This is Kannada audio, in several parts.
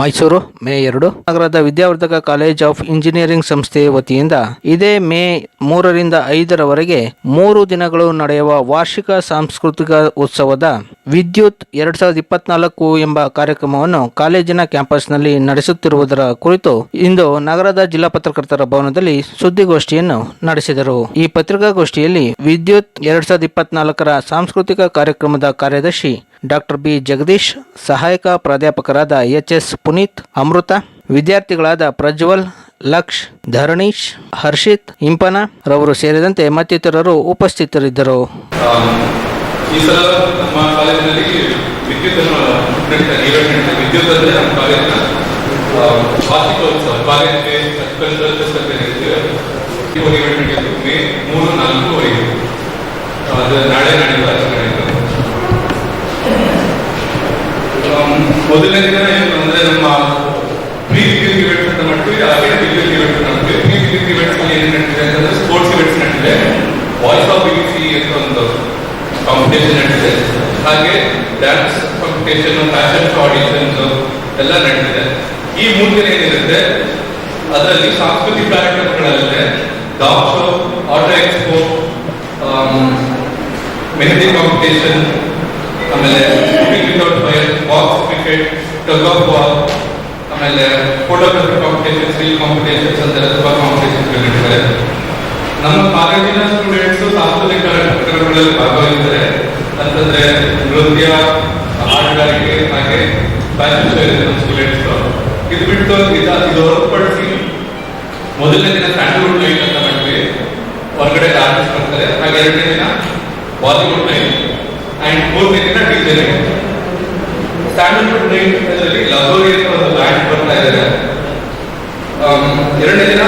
ಮೈಸೂರು, ಮೇ ಎರಡು. ನಗರದ ವಿದ್ಯಾವರ್ಧಕ ಕಾಲೇಜ್ ಆಫ್ ಇಂಜಿನಿಯರಿಂಗ್ ಸಂಸ್ಥೆ ವತಿಯಿಂದ ಇದೇ ಮೇ ಮೂರರಿಂದ ಐದರವರೆಗೆ ಮೂರು ದಿನಗಳು ನಡೆಯುವ ವಾರ್ಷಿಕ ಸಾಂಸ್ಕೃತಿಕ ಉತ್ಸವದ ವಿದ್ಯುತ್ ಎರಡ್ ಸಾವಿರದ ಇಪ್ಪತ್ನಾಲ್ಕು ಎಂಬ ಕಾರ್ಯಕ್ರಮವನ್ನು ಕಾಲೇಜಿನ ಕ್ಯಾಂಪಸ್ನಲ್ಲಿ ನಡೆಸುತ್ತಿರುವುದರ ಕುರಿತು ಇಂದು ನಗರದ ಜಿಲ್ಲಾ ಪತ್ರಕರ್ತರ ಭವನದಲ್ಲಿ ಸುದ್ದಿಗೋಷ್ಠಿಯನ್ನು ನಡೆಸಿದರು. ಈ ಪತ್ರಿಕಾಗೋಷ್ಠಿಯಲ್ಲಿ ವಿದ್ಯುತ್ ಎರಡ್ ಸಾವಿರದ ಇಪ್ಪತ್ನಾಲ್ಕರ ಸಾಂಸ್ಕೃತಿಕ ಕಾರ್ಯಕ್ರಮದ ಕಾರ್ಯದರ್ಶಿ ಡಾಕ್ಟರ್ ಬಿ. ಜಗದೀಶ್, ಸಹಾಯಕ ಪ್ರಾಧ್ಯಾಪಕರಾದ ಎಚ್ ಎಸ್ ಪುನೀತ್, ಅಮೃತ, ವಿದ್ಯಾರ್ಥಿಗಳಾದ ಪ್ರಜ್ವಲ್, ಲಕ್ಷ್, ಧರಣೀಶ್, ಹರ್ಷಿತ್, ಇಂಪನ ರವರು ಸೇರಿದಂತೆ ಮತ್ತಿತರರು ಉಪಸ್ಥಿತರಿದ್ದರು. ಈ ಮೊದಲನೇ ಅಂದ್ರೆ ನಮ್ಮ ಪ್ರೀ ಮಾಡ್ತೀವಿ ಹಾಗೆ ಏನು sports events voice of C ಅಂತ ಒಂದು ಕಾಂಪಿಟೇಷನ್ ಹಾಗೆ ಡ್ಯಾನ್ಸ್ ಕಾಂಪಿಟೇಷನ್ ಫ್ಯಾಷನ್ ಆಡಿಷನ್ಸ್ ಎಲ್ಲ ನಡೀತಿದೆ. ಈ ಮೂರು ಏನಿರುತ್ತೆ, ಅದರಲ್ಲಿ ಸಾಂಸ್ಕೃತಿಕ ಕಾರ್ಯಕ್ರಮಗಳಲ್ಲದೆ. Dog show auto expo mehendi competition ಆಮೇಲೆ without fire box cricket tug of ball ಆಮೇಲೆ ಫೋಟೋಗ್ರಫಿ ಕಾಂಪಿಟೇಷನ್ ರೀಲ್ ಕಾಂಪಿಟೇಷನ್ಸ್ ಅಂತೆಲ್ಲ ತುಂಬಾ ಕಾಂಪಿಟೇಷನ್ ಇಟ್ಟಿದ್ದಾರೆ ನಮ್ಮ ಕಾಲೇಜಿನ ಸ್ಟೂಡೆಂಟ್ಸ್ ಸಾಂಸ್ಕೃತಿಕ ಕಾರ್ಯಕ್ರಮಗಳಲ್ಲಿ ಭಾಗವಹಿಸಿದ್ದಾರೆ ಅಂತಂದ್ರೆ ನೃತ್ಯ ಹಾಡುಗಾರಿಕೆ ಹಾಗೆ ಫ್ಯಾಷನ್ ಶೋ ಇದೆ ನಮ್ಮ ಸ್ಟೂಡೆಂಟ್ಸ್ ಇದು ಬಿಟ್ಟು ಇದು ಇದು ಹೊರತುಪಡಿಸಿ ಮೊದಲನೇ ದಿನ ಸ್ಯಾಂಡಲ್ವುಡ್ ನೈಟ್ ಅಂತ ಮಾಡ್ತೀವಿ. ಹೊರಗಡೆ ಆರ್ಟಿಸ್ಟ್ ಬರ್ತಾರೆ ಹಾಗೆ ಎರಡನೇ ದಿನ ಬಾಲಿವುಡ್ ನೈಟ್ ಅಂಡ್ ಮೂರನೇ ದಿನ ಸ್ಟ್ಯಾಂಡರ್ಡ್ ನೈಟ್ ಅದರಲ್ಲಿ ಲಗೋರಿ ಅಂತ ಒಂದು ಬ್ಯಾಂಡ್ ಬರ್ತಾ ಇದ್ದಾರೆ. ಎರಡನೇ ದಿನ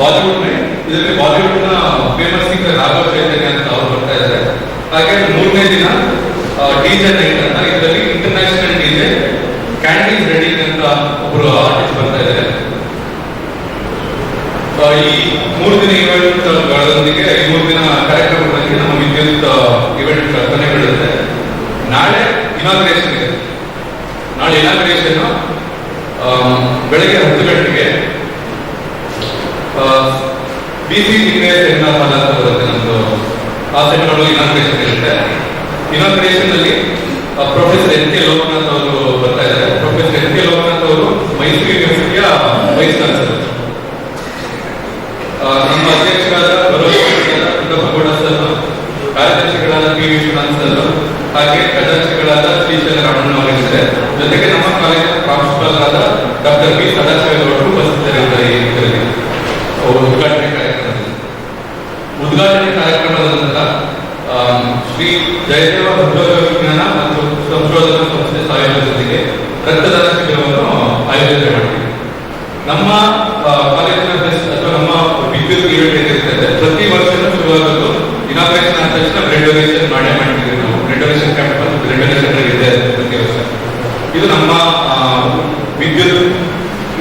ಬಾಲಿವುಡ್ ನೈಟ್ ಇದರಲ್ಲಿ ಬಾಲಿವುಡ್ನ ಫೇಮಸ್ ಸಿಂಗರ್ ರಾಘವ್ ಚೈತನ್ಯ ಅಂತ ಅವ್ರು ಬರ್ತಾ ಇದ್ದಾರೆ. ಹಾಗೆ ಮೂರನೇ ದಿನ ಡಿಜೆ ನೈಟ್ ಅಂತ ಇದರಲ್ಲಿ ಇಂಟರ್ನ್ಯಾಷನಲ್ ಡಿಜೆ ಕ್ಯಾಂಡೀಸ್ ರೆಡಿಂಗ್ ಅಂತ ಒಬ್ರು ಆರ್ಟಿಸ್ಟ್ ಬರ್ತಾ ಇದ್ದಾರೆ. ಈ ಮೂರು ದಿನ ಇವೆಂಟ್ಗಳೊಂದಿಗೆ ಈ ಮೂರು ದಿನ ಕಾರ್ಯಕ್ರಮಗಳೊಂದಿಗೆ ನಮ್ಮ ವಿದ್ಯುತ್ ಇವೆಂಟ್ ಕೊನೆಗೊಳ್ಳುತ್ತೆ ನಾಳೆ ಇನಾಗ್ರೇಷನ್ ಇದೆ ನಾಳೆ ಇನಾಗ್ರೇಷನ್ ಬೆಳಗ್ಗೆ ಹತ್ತು ಗಂಟೆಗೆ ಬಿ ಸಿ ಸೆಮಿನಾರ್ ಹಾಲ್ ಬರುತ್ತೆ ನಮ್ದು. ಆ ಸೆಮಿನಾರ್ ಇನಾಗ್ರೇಷನ್ ಇರುತ್ತೆ. ಇನಾಗ್ರೇಷನ್ ಅಲ್ಲಿ ಪ್ರೊಫೆಸರ್ ಎನ್ ಕೆ ಲೋಕನಾಥ್ ಅವರು ಬರ್ತಾ ಇದ್ದಾರೆ. ಪ್ರೊಫೆಸರ್ ಎನ್ ಕೆ ಲೋಕನಾಥ್ ಅವರು ಮೈಸೂರು ಯೂನಿವರ್ಸಿಟಿಯ ವೈಸ್ ಚಾನ್ಸಲರ್ ಆ, ನಮ್ಮ ಅಧ್ಯಕ್ಷರಾದ ಗೌರವ ಸರ್ ಕಾರ್ಯದರ್ಶಿಗಳಾದ ಪಿ ವಿಶ್ವನಾಥ್ ಸರ್ ಹಾಗೆ ಖಜಾಂಚಿಗಳಾದ ಶ್ರೀ ಚಂದ್ರಮಣ ಅವರಿದ್ದಾರೆ ಜೊತೆಗೆ ನಮ್ಮ ಕಾಲೇಜಿನ ಪ್ರಾಂಶುಪಾಲರಾದ ಡಾಕ್ಟರ್ ಪಿ ಸದಾಶಿವಗೌಡರು ಉಪಸ್ಥಿತರಿದ್ದಾರೆ ಈ ಇದರಲ್ಲಿ ಅವರು ಉದ್ಘಾಟನೆ ಕಾರ್ಯಕ್ರಮದಲ್ಲಿ ಉದ್ಘಾಟನೆ ಕಾರ್ಯಕ್ರಮದ ನಂತರ ಆ, ಶ್ರೀ ಜಯದೇವ ಹೃದಯ ವಿಜ್ಞಾನ ಮತ್ತು ಸಂಶೋಧನಾ ಸಂಸ್ಥೆ ಸಹಯೋಗದೊಂದಿಗೆ ರಕ್ತದಾನ ಶಿಬಿರವನ್ನು ಆಯೋಜನೆ ಮಾಡ್ತೀವಿ ನಮ್ಮ ಕಾಲೇಜಿನ ಅಥವಾ ನಮ್ಮ ವಿದ್ಯುತ್ ಈವೆಂಟ್ ಏನಿರ್ತದೆ ಪ್ರತಿ ವರ್ಷನೂ ಶುರುವಾಗಲು ಇನಾಗ್ರೇಷನ್ ಆದ ತಕ್ಷಣ ಡೊನೇಷನ್ ಮಾಡೇ ಮಾಡ್ತೀವಿ ನಾವು. ಡೊನೇಷನ್ ಕ್ಯಾಂಪ್ ಮತ್ತು ಬ್ಲಡ್ ಇದೆ ಪ್ರತಿ ವರ್ಷ. ಇದು ನಮ್ಮ ವಿದ್ಯುತ್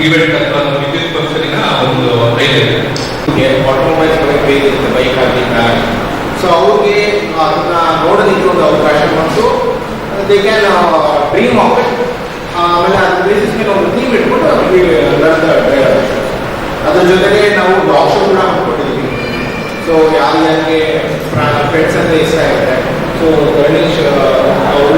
ಈವೆಂಟ್ ಅಥವಾ ವಿದ್ಯುತ್ ಫಂಕ್ಷನಿನ ಒಂದು ಹೈಲೈಟ್ ಇರುತ್ತೆ ಬೈಕ್ ಆಗಲಿ ಸೊ ಅವ್ರಿಗೆ ಅದನ್ನ ನೋಡೋದಕ್ಕೆ ಒಂದು ಅವಕಾಶ ಕೊಟ್ಟು they can dream of it ಆಮೇಲೆ ಅದ್ರ ಬೇಸಿಸ್ ಮೇಲೆ ಒಂದು ಥೀಮ್ ಇಟ್ಕೊಂಡು ಅವ್ರಿಗೆ ಅದ್ರ ಜೊತೆಗೆ ನಾವು ಡಾಗ್ ಕೂಡ ಹಾಕ್ಕೊಟ್ಟಿದ್ದೀವಿ ಸೊ ಯಾರ್ಯಾರಿಗೆ ಫ್ರೆಂಡ್ಸ್ ಅಂತ ಇಷ್ಟ ಆಗುತ್ತೆ. ಸೊ ಗಣೇಶ್ ಅವರು